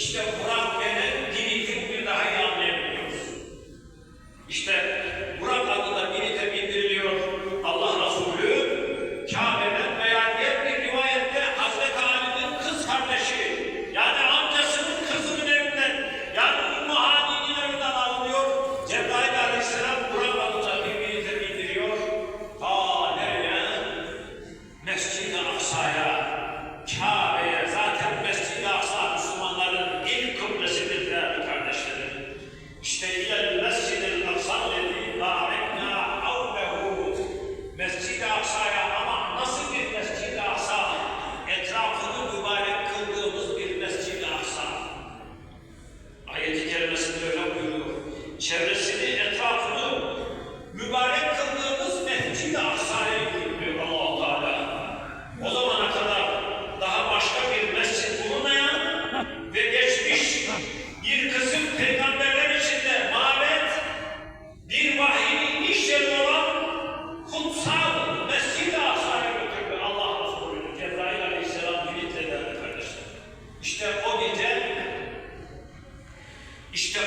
İşte Burak denen dini bir daha iyi anlayabiliyoruz. İşte Burak adında birite bildiriliyor Allah Resulü Kabe'den veya diğer bir rivayette Hazreti Ali'nin kız kardeşi yani amcasının kızının evinden yani Ümmü Hani'nin evinden alınıyor. Cebrail Aleyhisselam Burak adında bir birite bildiriyor. Ta nereye? Mescid-i Aksa'ya, Çevresini, etrafını mübarek kıldığımız Mescid-i Aksa'ya indiriyor allah Teala. O zamana kadar daha başka bir mescid bulunmayan ve geçmiş bir kısım peygamberler içinde mabet, bir vahyin iş yeri olan kutsal Mescid-i Aksa'ya götürdü Allah Resulü Cebrail Aleyhisselam birlikte değerli kardeşler. İşte o gece işte